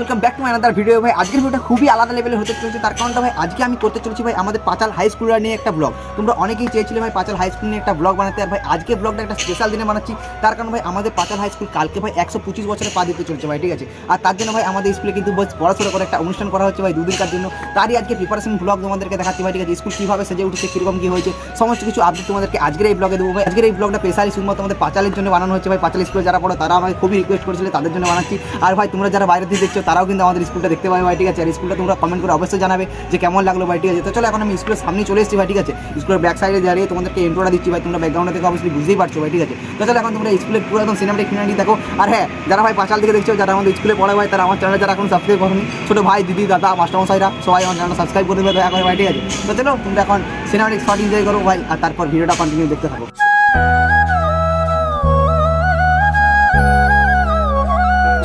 Another video ভাই। আজকের ভিডিওটা খুবই আলাদা লেভেলের হতে চলেছে। তার কারণটা, ভাই, আজকে আমি করতে চলেছি, ভাই, আমাদের পাঁচাল হাই স্কুল নিয়ে একটা ব্লগ তোমরা অনেকেই চেয়েছিলে, ভাই, পাঁচাল হাই স্কুল নিয়ে একটা ব্লগ বানাতে। আর, ভাই, আজকে ব্লগটা একটা স্পেশাল দিনে বানাচ্ছি। তার কারণ, ভাই, আমাদের পাঁচাল হাই স্কুল কালকে, ভাই, একশো পঁচিশ বছরে পা দিতে চলছে, ভাই, ঠিক আছে? আর তার জন্য, ভাই, আমাদের স্কুলে কিন্তু বেশ করে একটা অনুষ্ঠান করা হচ্ছে, ভাই দুদিনকার জন্য। তারই আজকে প্রিপারেশন ব্লগ তোমাদেরকে দেখাচ্ছি, ভাই, ঠিক আছে? স্কুল কীভাবে সেজে উঠেছে, কীরকম কী হয়েছে, সমস্ত কিছু আপডেট তোমাদেরকে আজকের এই ব্লগে দেবো, ভাই। আজকের এই ব্লগটা স্পেশালি শুধুমাত্র আমাদের পাঁচালের জন্য বানানো হচ্ছে, ভাই। পাঁচাল স্কুলে যারা পড়ো, তারা আমাকে খুবই রিকোয়েস্ট করেছিল, তাদের জন্য বানাচ্ছি। আর, ভাই, তোমরা যারা বাইরে থেকে দেখছ তারাও কিন্তু আমাদের স্কুলটা দেখতে পাবে ভাই, ঠিক আছে? আর স্কুলটা তোমরা কমেন্ট করে অবশ্যই জানাবে যে কেমন লাগল ভাই, ঠিক আছে? তো চলো, এখন আমি স্কুলের সামনে চলে এসেছি ভাই, ঠিক আছে? স্কুলের ব্যাক সাইডে দাঁড়িয়ে তোমাদেরকে ইন্ট্রোটা দিচ্ছি ভাই, তোমরা ব্যাকগ্রাউন্ডে থেকে অবশ্যই বুঝতেই পারছ ভাই, ঠিক আছে? তো চলো, এখন তোমরা স্কুলের পুরো একদম সিনেমাটিক ফিনারি দেখো। আর হ্যাঁ যারা ভাই পাঁচাল থেকে দেখছ, যারা আমাদের স্কুলে পড়ে ভাই, তারা আমার চ্যানেল যারা এখন সাবস্ক্রাইব করেনি, ছোটো ভাই, দিদি, দাদা, মাস্টারমশাইরা, সবাই আমার চ্যানেলটা সাবস্ক্রাইব করে দেবে দয়া করে ভাই, ঠিক আছে? তো চলো, তোমরা এখন সিনেমাটিক শর্ট এনজয় করো ভাই, আর তারপর ভিডিওটা কন্টিনিউ দেখতে থাকো।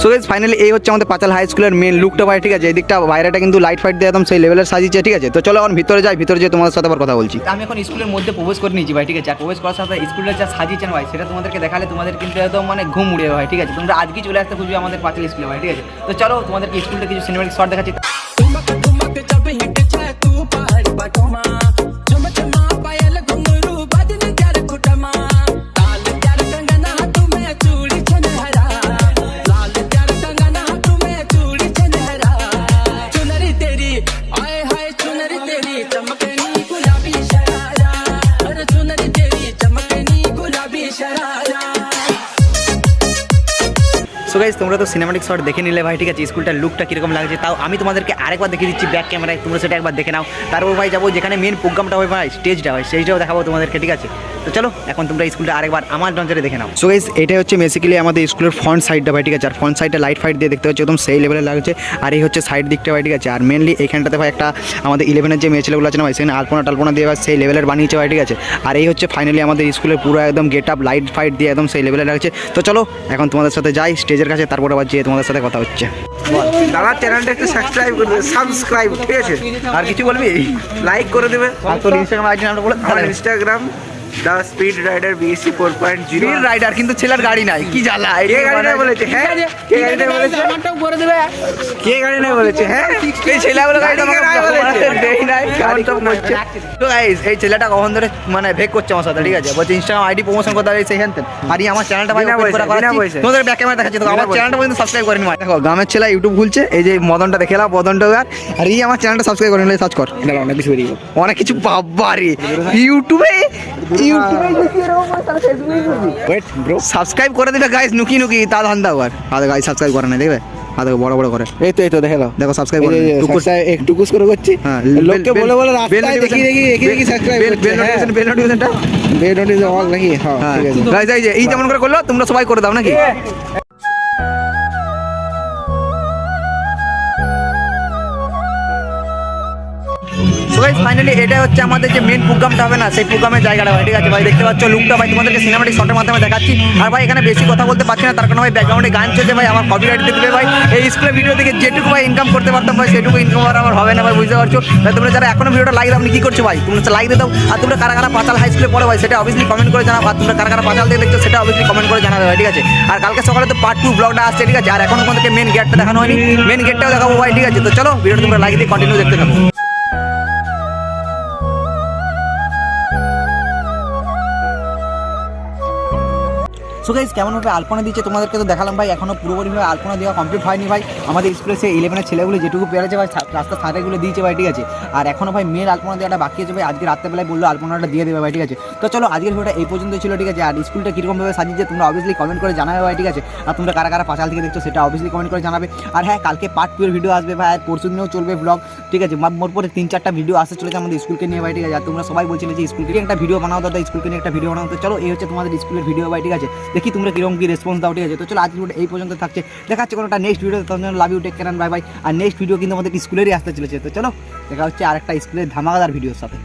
সো গাইজ ফাইনালি এই হচ্ছে আমাদের পাতাল হাই স্কুলের মেন লুকটা ভাই, ঠিক আছে? এই দিকটা বাইরেটা কিন্তু লাইট ফাইট দিয়ে একদম সেই লেভেলের সাজিয়েছে, ঠিক আছে? তো চলো এখন ভিতরে যাই, ভিতরে যেয়ে তোমাদের সাথে আবার কথা বলছি। আমি এখন স্কুলের মধ্যে প্রবেশ করে নিয়েছি ভাই, ঠিক আছে? আর প্রবেশ করার সাথে স্কুলের যা সাজিয়েছেন ভাই, সেটা তোমাদেরকে দেখালে তোমাদের কিন্তু একদম মানে ঘুম উড়ে ভাই, ঠিক আছে? তোমরা আজকে চলে আসতে খুঁজবে আমাদের পাতাল স্কুলে ভাই, ঠিক আছে? তো চলো তোমাদেরকে স্কুলটা কিছু সিনেমেটিক শট দেখাচ্ছি। গাইজ তোমরা তো সিনেমাটিক শট দেখে নিলে ভাই, ঠিক আছে? স্কুলটার লুকটা কীরকম লাগছে? তাও আমি তোমাদেরকে আরেকবার দেখে দিচ্ছি ব্যাক ক্যামেরায় তোমরা সেটা একবার দেখে নাও। তারপর ভাই, যাব যেখানে মেন প্রোগ্রামটা হয় ভাই স্টেজটা হয়। স্টেজটাও দেখাবো তোমাদেরকে, ঠিক আছে? তো চলো, এখন তোমরা স্কুলটা আরেকবার আমার নজরে দেখে নাও। সো গাইজ এটাই হচ্ছে বেসিক্যালি আমাদের স্কুলের ফ্রন্ট সাইডটা ভাই, ঠিক আছে? আর ফ্রন্ট সাইডটা লাইট ফাইট দিয়ে দেখতে হচ্ছে একদম সেই লেভেলে লাগছে। আর এই হচ্ছে সাইড দিকটা ভাই, ঠিক আছে? আর মেনলি এখানটাতে ভাই, একটা আমাদের ইলেভেনের যে মেয়ে ছেলেগুলো আছে না ভাই, সেখানে আলপনা টালপনা দিয়ে সেই লেভেলের বানিয়েছে ভাই, ঠিক আছে? আর এই হচ্ছে ফাইনালি আমাদের স্কুলের পুরো একদম গেট আপ লাইট ফাইট দিয়ে একদম সেই লেভেলে লাগছে। তো চলো, এখন তোমাদের সাথে যাই স্টেজের কাছে তারপরে আবার যেয়ে তোমাদের সাথে কথা হচ্ছে। দাদা চ্যানেলটা একটু সাবস্ক্রাইব করে দেবে সাবস্ক্রাইব ঠিক আছে? আর কিছু বলবি? লাইক করে দেবে। আর তোর ইনস্টাগ্রাম আইডি নামটা বলে আমার Instagram the speed rider BSc four point zero speed rider কিন্তু ছেলের গাড়ি নাই। কি জ্বালা কে গাড়ি নাই বলেছে? হ্যাঁ? কে গাড়ি নাই বলেছে? কে গাড়ি নাই বলেছে? হ্যাঁ? এই ছেলেগুলো গাড়ি গাড়ি নাই বলেছে। দেই নাই গাড়ি গাড়ি তো বলছে। তো গাইস এই ছেলেটা কখন ধরে মানে ভেক করছে আমার সাথে ঠিক আছে? বলছে ইনস্টাগ্রাম আইডি প্রমোশন করতে হবে সেখান থেকে। আর এই আমার চ্যানেলটা ভাই বিনা করা করাচ্ছি। তোমাদের ব্যাক ক্যামেরা দেখাচ্ছি তো আমার চ্যানেলটা পর্যন্ত সাবস্ক্রাইব করেনি ভাই। দেখো গ্রামের ছেলে ইউটিউব খুলছে এই যে মদনটা দেখে নাও মদনটা আর এই আমার চ্যানেলটা সাবস্ক্রাইব করে নিলে সার্চ কর। অনেক কিছু বেরিয়ে অনেক কিছু বাবারে ইউটিউবে ওয়েট ব্রো সাবস্ক্রাইব করে দিবে গাইস নুকি নুকি তা ধান্দা আবার। আদে গাইস সাবস্ক্রাইব করে না দেখবে? আদা বড় বড় করে। এই তো এই তো দেখে নাও। দেখো সাবস্ক্রাইব করে একটু কুস করে করছি। হ্যাঁ লোককে বলে বলে রাস্তায় দেখি দেখি দেখি দেখি সাবস্ক্রাইব বেল নোটিফিকেশন বেল নোটিফিকেশনটা বেল নোটিফিকেশন অল নাকি হ্যাঁ হ্যাঁ ঠিক আছে। গাইস এই যে এই যেমন করে করল তোমরা সবাই করে দাও নাকি? ফাইনালি এটা হচ্ছে আমাদের যে মেন প্রোগ্রামটা হবে না, সেই প্রোগ্রামের জায়গাটা ভাই, ঠিক আছে ভাই? দেখতে পাচ্ছ লুকটা ভাই, তোমাদেরকে সিনেমাটিক শটের মাধ্যমে দেখাচ্ছি। আর ভাই, এখানে বেশি কথা বলতে পারছি না, তার কারণে ভাই ব্যাকগ্রাউন্ডে গান চলছে ভাই, আমার কপিরাইট দিতে ভাই। এই স্কুলের ভিডিও থেকে যেটুকু ভাই ইনকাম করতে পারতাম ভাই, সেটুকু ইনকাম আর আমার হবে না ভাই, বুঝতে পারছ? তাই তোমরা যারা এখনও ভিডিওটা লাইক দাও আপনি কি করছ ভাই? তোমরা লাইক দিয়ে দাও। আর তোমরা কারা কারা পাঁচাল হাই স্কুলে পড়ো ভাই, সেটা অবভিয়াসলি কমেন্ট করে জানাও। আর তোমরা কারা কারা পাঁচাল থেকে দেখছ, সেটা অবভিয়াসলি কমেন্ট করে জানাবে ভাই, ঠিক আছে? আর কালকে সকালে তো পার্ট টু ব্লগটা আসছে, ঠিক আছে? আর এখন তোমাদেরকে মেন গেটটা দেখানো হয়নি। মেন গেটটাও দেখাবো ভাই, ঠিক আছে? তো চলো ভিডিওটা তোমরা লাইক দিয়ে কন্টিনিউ দেখতে থাকো। সো গাইজ কেমনভাবে আলপনা দিচ্ছে তোমাদেরকে তো দেখালাম ভাই, এখনও পুরোপুরিভাবে আলপনা দেওয়া কমপ্লিট হয়নি ভাই। আমাদের স্কুলে সে ইলেভেনের ছেলেগুলো যেটুকু পেরেছে ভাই সা- রাস্তার সাইডেগুলো দিয়েছে ভাই, ঠিক আছে। আর এখনও ভাই মেয়ের আলপনা দেওয়াটা বাকি আছে ভাই, আজকে রাত্রেবেলায় বলল আলপনাটা দিয়ে দেবে ভাই, ঠিক আছে। তো চলো, আজকের ভিডিওটা এই পর্যন্ত ছিল, ঠিক আছে। আর স্কুলটা কীরকমভাবে সাজিয়েছে তোমরা অবভিয়াসলি কমেন্ট করে জানাবে ভাই, ঠিক আছে। আর তোমরা কারা কারা পাঁচাল থেকে দেখছ সেটা অবভিয়াসলি কমেন্ট করে জানাবে। আর হ্যাঁ কালকে পার্ট টু এর ভিডিও আসবে ভাই আর পরশু দিনেও চলবে ব্লগ ঠিক আছে। মোট পরে তিন চারটা ভিডিও আসতে চলেছে আমাদের স্কুলকে নিয়ে ভাই, ঠিক আছে। আর তোমরা সবাই বলছিলে যে স্কুলকে নিয়ে একটা ভিডিও বানাও, দাদা স্কুলকে নিয়ে একটা ভিডিও বানাও। তো চলো, এই হচ্ছে তোমাদের স্কুলের ভিডিও ভাই, ঠিক আছে। দেখি তোমরা কীরকম কি রেসপন্স দাও, ঠিক আছে? তো চলো আজ ভিডিও এই পর্যন্ত থাকছে। দেখা হচ্ছে কোনোটা নেক্সট ভিডিও তোমার love you take care bye bye R next video কিন্তু আমাদের স্কুলেরই আসতে চলেছে। তো চলো, দেখা হচ্ছে আরেকটা স্কুলের ধামাকাদার ভিডিওর সাথে।